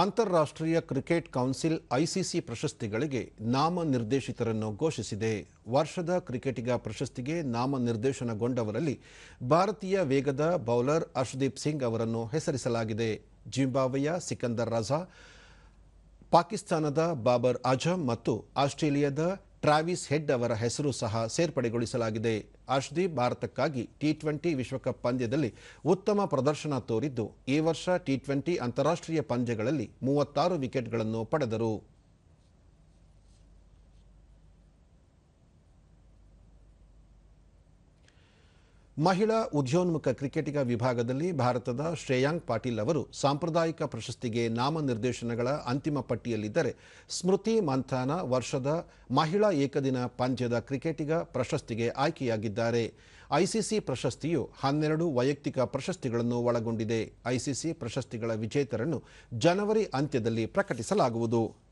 ಅಂತಾರಾಷ್ಟ್ರೀಯ cricket council ICC ಪ್ರಶಸ್ತಿಗಳಿಗೆ ನಾಮನಿರ್ದೇಶಿತರನ್ನು ಘೋಷಿಸಿದೆ. ವರ್ಷದ ಕ್ರಿಕೆಟಿಗ ಪ್ರಶಸ್ತಿಗೆ ನಾಮನಿರ್ದೇಶನಗೊಂಡವರಲ್ಲಿ ಭಾರತೀಯ ವೇಗದ ಬೌಲರ್ ಅರ್ಷದೀಪ್ ಸಿಂಗ್ ಅವರನ್ನು ಹೆಸರಿಸಲಾಗಿದೆ. ಜಿಂಬಾಬ್ವೆಯ ಸಿಕಂದರ್ ರಜಾ, ಪಾಕಿಸ್ತಾನದ ಬಾಬರ್ ಅಜಮ್ ಮತ್ತು ಆಸ್ಟ್ರೇಲಿಯಾದ ಟ್ರಾವಿಸ್ ಹೆಡ್ ಅವರ ಹೆಸರು ಸಹ ಸೇರ್ಪಡೆಗೊಳಿಸಲಾಗಿದೆ. ಅಶ್ದೀಪ್ ಭಾರತಕ್ಕಾಗಿ ಟಿ ಟ್ವೆಂಟಿ ವಿಶ್ವಕಪ್ ಪಂದ್ಯದಲ್ಲಿ ಉತ್ತಮ ಪ್ರದರ್ಶನ ತೋರಿದ್ದು, ಈ ವರ್ಷ ಟಿ ಟ್ವೆಂಟಿ ಅಂತಾರಾಷ್ಟ್ರೀಯ ಪಂದ್ಯಗಳಲ್ಲಿ ಮೂವತ್ತಾರು ವಿಕೆಟ್ಗಳನ್ನು ಪಡೆದರು. ಮಹಿಳಾ ಉದ್ಯೋನ್ಮುಖ ಕ್ರಿಕೆಟಿಗ ವಿಭಾಗದಲ್ಲಿ ಭಾರತದ ಶ್ರೇಯಾಂಕ್ ಪಾಟೀಲ್ ಅವರು ಸಾಂಪ್ರದಾಯಿಕ ಪ್ರಶಸ್ತಿಗೆ ನಾಮನಿರ್ದೇಶನಗಳ ಅಂತಿಮ ಪಟ್ಟಿಯಲ್ಲಿದ್ದರೆ ಸ್ಮೃತಿ ಮಂಥಾನ ವರ್ಷದ ಮಹಿಳಾ ಏಕದಿನ ಪಂದ್ಯದ ಕ್ರಿಕೆಟಿಗ ಪ್ರಶಸ್ತಿಗೆ ಆಯ್ಕೆಯಾಗಿದ್ದಾರೆ. ಐಸಿಸಿ ಪ್ರಶಸ್ತಿಯು ಹನ್ನೆರಡು ವೈಯಕ್ತಿಕ ಪ್ರಶಸ್ತಿಗಳನ್ನು ಒಳಗೊಂಡಿದೆ. ಐಸಿಸಿ ಪ್ರಶಸ್ತಿಗಳ ವಿಜೇತರನ್ನು ಜನವರಿ ಅಂತ್ಯದಲ್ಲಿ ಪ್ರಕಟಿಸಲಾಗುವುದು.